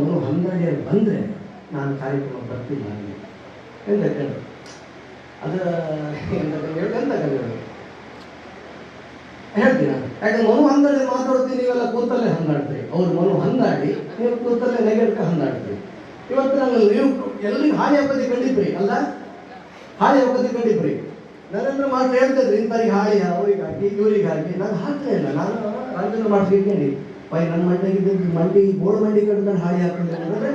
ಮನು ಹನ್ನೆರಡು ಬಂದರೆ ನಾನು ಕಾರ್ಯಕ್ರಮ ಬರ್ತೀನಿ ನನಗೆ ಎಂತ ಕೇಳು. ಅದು ಎಂತ ಹೇಳಿ ಎಂತ ಹೇಳ್ತೀನಿ ನಾನು. ಯಾಕಂದ್ರೆ ಮನು ಹಂದಾಡಿ ಮಾತಾಡ್ತೀನಿ ನೀವೆಲ್ಲ ಕೂತಲ್ಲೇ ಹಂದಾಡ್ತೀರಿ. ಅವ್ರು ಮನು ಹಂದಾಡಿ, ನೀವು ಕೂತಲ್ಲೇ ನೆಗೆಡ್ಕ ಹಂದಾಡ್ತೀರಿ. ಇವತ್ತು ನಾನು ನೀವು ಎಲ್ಲಿಗೆ ಹಾಳಿ ಹಾಕೋದಿ ಕಂಡಿದ್ರಿ, ಅಲ್ಲ? ಹಾಳಿ ಹಾಕೋದಿ ಕಂಡಿದ್ರಿ. ನರೇಂದ್ರ ಮಾಡ್ತಾ ಹೇಳ್ತಿದ್ರು ಇಂಥವ್ರಿಗೆ ಹಾಳಿ ಅವ್ರಿಗೆ ಹಾಕಿ ಇವ್ರಿಗೆ ಹಾಕಿ ನಾನು ಹಾಕ್ಲೇ ಇಲ್ಲ ನಾನು. ರಾಜೇಂದ್ರ ಇಟ್ಕೊಂಡು ಪೈ ನನ್ನ ಮಂಡಿಗೆ ಮಂಡಿ ಬೋರ್ಡ್ ಮಂಡಿ ಕಡೆ ಹಾಳಿ ಹಾಕೊಂಡೆ ಅಂದ್ರೆ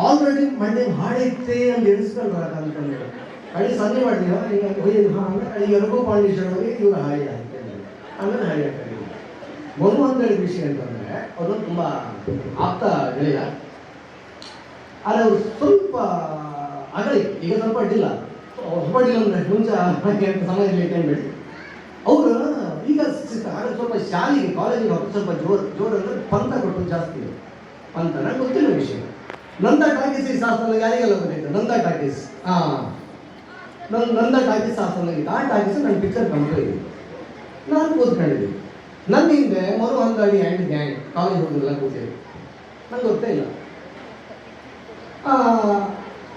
ಆಲ್ರೆಡಿ ಮಂಡಿ ಹಾಡಿ ಇತ್ತೇ ಅಂತ ಎಣಿಸ್ಕೊಂಡ್ರ ಅಂತಂದ್ರೆ ಅಡಿ ಸನ್ನೆ ಮಾಡಿದ್ರೆ ಈಗ ಹೋಗಿ ಹಾಂ, ಅಂದ್ರೆ ಈಗ ಎಲ್ಗೋ ಪಾಂಡೇಶ್ವರವಾಗಿ ಇವ್ರ ಹಾಳಿ ಹಾಕ್ತಾರೆ ಆಮೇಲೆ ಹಾಡಿ ಹಾಕ್ತಾರೆ ಒಂದು ಅಂತ ಹೇಳಿ ವಿಷಯ ಅಂತಂದ್ರೆ ಅದು ತುಂಬ ಆಪ್ತ ಗೆಳೆಯ. ಆದರೆ ಅವರು ಸ್ವಲ್ಪ ಅಗಲಿ ಈಗ ಸ್ವಲ್ಪ ಅಡ್ಡಿಲ್ಲ. ಅಡ್ಡಿಲ್ಲ ಅಂದ್ರೆ ಮುಂಚೆ ಸಮಯದಲ್ಲಿ ಹೇಳಿ ಇಟ್ಕೊಂಡ್ಬೇಡಿ ಅವರು ಈಗ ಆಗ ಸ್ವಲ್ಪ ಶಾಲೆಗೆ, ಕಾಲೇಜಿಗೆ ಹೋಗಿ ಸ್ವಲ್ಪ ಜೋರು ಜೋರು ಅಂದರೆ ಪಂಥ ಕೊಟ್ಟು ಜಾಸ್ತಿ ಇದೆ. ನನಗೆ ಗೊತ್ತಿಲ್ಲ ವಿಷಯ. ನಂದ ಟಾಕೀಸ್ ಈ ಶಾಸನ ಯಾರಿಗೆಲ್ಲ ಗೊತ್ತಿತ್ತು ನಂದ ಟಾಕೀಸ್ ಹಾಂ ನನ್ನ ನಂದ ಟಾಕೀಸ್ ಶಾಸನ ಆ ಟಾಕೀಸ್ ನನ್ನ ಪಿಕ್ಚರ್ ಕಂಪ್ಲೀಟ್ ಇದೆ. ನಾನು ಕೂತ್ಕೊಂಡಿದ್ದೆ ನನ್ನ ಹಿಂದೆ ಮರು ಹಂದಾಡಿ ಆ್ಯಂಡ್ ಗ್ಯಾಂಗ್ ಕಾಲೇಜ್ ಹೋಗಿಲ್ಲ ಕೂತಿದೆ. ನಂಗೆ ಗೊತ್ತೇ ಇಲ್ಲ.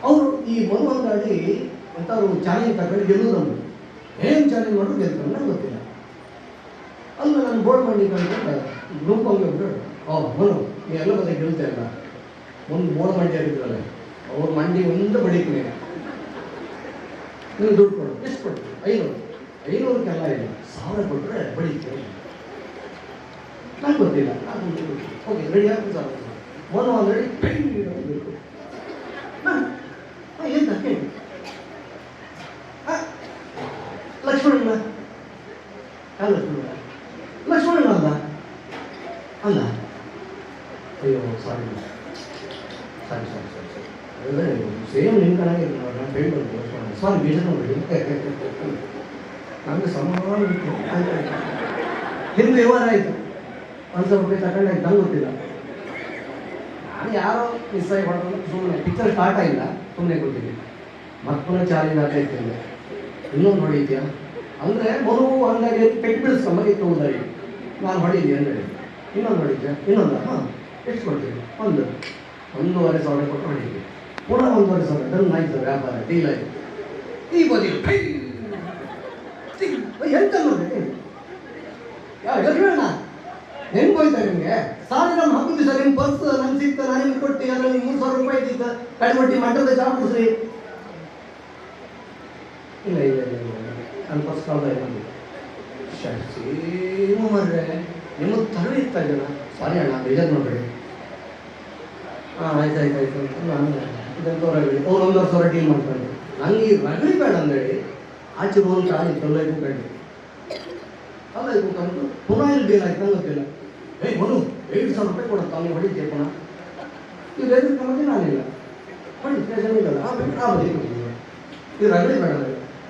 ಅವರು ಈ ಮನು ಅಂತ ಅವರು ಚಾನೆಲ್ ತಗೊಂಡು ಗೆಲ್ಲುವುದನ್ನು ಏನು ಚಾನೆಲ್ ಮಾಡೋದು ಗೆಲ್ತಾರೆ ನಂಗೆ ಗೊತ್ತಿಲ್ಲ. ಅಲ್ಲ ನಾನು ಬೋರ್ಡ್ ಮಾಡಿಕೊಂಡ್ರೆ ಕಂಡು ಗ್ರೂಪ್ ಒಬ್ರು ಓ ಮನು ನೀ ಎಲ್ಲ ಮತ್ತೆ ಗೆಲ್ತಾ ಇಲ್ಲ. ಒಂದು ಬೋರ್ಡ್ ಮಂಡಿ ಆಗಿದ್ರಲ್ಲ ಅವ್ರ ಮಂಡಿ ಒಂದು ಬಡಿತೀನಿ ನೀನು ದುಡ್ಡು ಕೊಡು ಎಷ್ಟು ಕೊಡು, ಐನೂರು, ಐನೂರಕ್ಕೆಲ್ಲ ಇಲ್ಲ ಸಾವಿರ ಕೊಟ್ಟರೆ ಬಡಿತು ನಂಗೆ ಗೊತ್ತಿಲ್ಲ, ನಾನು ಓಕೆ ರೆಡಿ ಆಗ್ತದೆ ಸರ್ ಒಂದು ಒಂದು ರೆಡಿ ಬೇಕು. ಏನು ಕೇಳಿ ಲಕ್ಷ್ಮಣಣ್ಣ. ಯಾವ ಲಕ್ಷ್ಮಣ ಲಕ್ಷ್ಮಣಣ್ಣ? ಅಲ್ಲ ಅಲ್ಲ? ಅಯ್ಯೋ ಸಾರಿ ಸಾರಿ ಸಾರಿ ಸಾರಿ ಅದೇ ಸೇಮ್ ನಿಮ್ಮ ಕಡೆಗೆ ಸಾರಿ ಹಿಂದೆ ವ್ಯವಹಾರ ಆಯಿತು. ಒಂದು ಸಾವಿರ ರೂಪಾಯಿ ತಗೊಂಡಾಯ್ತು ನಂಗೆ ಗೊತ್ತಿಲ್ಲ. ನಾನು ಯಾರೋ ಮಿಸ್ ಆಗಿ ಹೊಡೆದು ಸುಮ್ಮನೆ ಪಿಕ್ಚರ್ ಸ್ಟಾರ್ಟ್ ಆಗಿಲ್ಲ. ಸುಮ್ಮನೆ ಗೊತ್ತಿಲ್ಲ ಮತ್ತೊಮ್ಮೆ ಚಾಲೆಂಜ್ ಆಗ್ತಾ ಇನ್ನೊಂದು ಹೊಡಿತೀಯಾ ಅಂದರೆ ಮರು ಹಂಗಾಗಿ ಪೆಟ್ಟು ಬೀಳಿಸ್ಕೊಂಬಾಗಿತ್ತು ಉದಾರಿ ನಾನು ಹೊಡಿದ್ದೆ ಅಂದರೆ ಇನ್ನೊಂದು ಹೊಡಿದ್ದೆ ಇನ್ನೊಂದು, ಹಾಂ, ಎಷ್ಟು ಕೊಡ್ತೀನಿ ಒಂದು. ಒಂದೂವರೆ ಸಾವಿರ ಕೊಟ್ಟು ಹೊಡಿದ್ದೆ ಪುನಃ ಒಂದೂವರೆ ಸಾವಿರ, ಡನ್ ಆಯಿತು ವ್ಯಾಪಾರ ಡೀಲ್ ಆಯಿತು. ಈ ಬದಿ! ಎಂತ ಲಕ್ಷ್ಮಣ ಹೆಂಗ್ ಹೋಯ್ತಾ ನಿಮಗೆ? ಸಾವಿರ ನಮ್ಮ ಹತ್ತು ದಿವಸ ನಿಮ್ಮ ಬಸ್ ನಂಗೆ ಸಿಕ್ತ, ನಾನು ನಿಮ್ಗೆ ಕೊಟ್ಟು ಅದರಲ್ಲಿ ಮೂರು ಸಾವಿರ ರೂಪಾಯಿ ಇದ್ದಿದ್ದ ಕಡಿಮೆ ಮಠದ ಕುಡಿಸ್ರಿ ಇಲ್ಲ ಇಲ್ಲ ಇಲ್ಲ ಇಲ್ಲ ಫಸ್ಟ್ ಕಾಲ್ದಾಗ ಬಂದಿದ್ದೆ ಸೇಮ್ ಮಾಡ್ರೆ ನಿಮ್ಮ ತರಲಿ ಇತ್ತ ಜನ ಸಾರಿ ಅಣ್ಣ, ಬೇಜಾರು ಮಾಡಬೇಡಿ. ಹಾಂ, ಆಯ್ತು ಆಯ್ತು ಆಯ್ತು ಅಂತ ನಾನು ರಗಡಿ ಅವ್ರು ಒಂದು ಸಾವಿರ ಡೀಲ್ ಮಾಡ್ಕೊಂಡು ಈ ರಗಡಿ ಬೇಡ ಅಂದೇಳಿ ಆಚೆ ಒಂದು ಕಾಲಿ ತೊಲ್ಲೈ ಕಂಡು ಅಲ್ಲ ಕಂಡು ಪುನಃ ಇಲ್ಲಿ ಬೇಲ್ ಆಯ್ತು, ನಂಗೆ ಗೊತ್ತಿಲ್ಲ. ಏಯ್, ಮನು ಏಳು ಸಾವಿರ ರೂಪಾಯಿ ಕೊಡ ತಾನು ಹೊಡಿತೀಯ ಪುನಃ. ಇವ್ರು ಎದುರು ಕಮ್ಮಿ ನಾನಿಲ್ಲ. ಹೊಡಿ ಟೆನ್ಷನ್ ಇಲ್ಲ ಆ ಬೇಕು ಆ ಬದಿ ಇದು ರಗಡಿ ಬೇಡ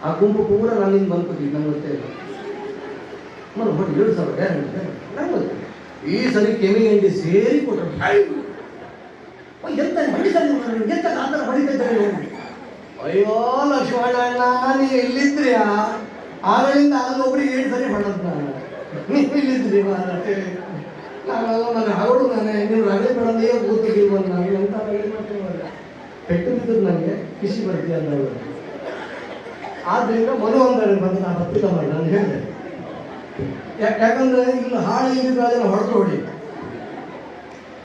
ಆ ಗುಂಪು ಪೂರ ನನ್ನಿಂದ ಬಂದು ಕೂತಿದ್ದು ನಂಗೆ ಗೊತ್ತೇ ಇಲ್ಲ. ಹೊಡಿ ಏಳು ಸಾವಿರ ಈ ಸರಿ ಕೆಮಿ ಎಂಡಿ ಸೇರಿ ಕೊಟ್ಟರು ಎಂತ ಸರಿ ಎಂತ ಆತರ ಥರ ಹೊಡಿತಾ ಇದ್ದಾರೆ ನೀವು? ಅಯ್ಯೋ, ಲಕ್ಷ್ಮಣ ನೀವು ಎಲ್ಲಿದ್ರಿಯಾ ಆಗಳಿಂದ ಒಬ್ರಿಗೆ ಏಳು ಸರಿ ಮಾಡೋದು ನಾನು ನೀವು ಇಲ್ಲಿದ್ರಿ ಮಾರಾಟೆ? ನಾನು ಹಾಡು ನಾನೇ ನೀವು ರಗಳೆ ಬೇಡಂದೇ ಬಂದು ನಾನು ಎಂತ ರಗಳೆ ಮಾಡ್ತೀನಿ ಪೆಟ್ಟು ಬಿದ್ದದ್ದು ನನಗೆ ಖುಷಿ ಬರ್ತೀಯ ಅಂತ ಆದ್ದರಿಂದ ಆದ್ರಿಂದ ಮನು ಅಂದರೆ ಬಂದು ನಾನು ಹತ್ತಿಲ್ಲ ಮಾಡಿ ನಾನು ಹೇಳಿದೆ. ಯಾಕಂದ್ರೆ ಇಲ್ಲಿ ಹಾಳು ಇಲ್ಲಿದ್ರೆ ಅದನ್ನು ಹೊಡೆದು ಹೊಡಿ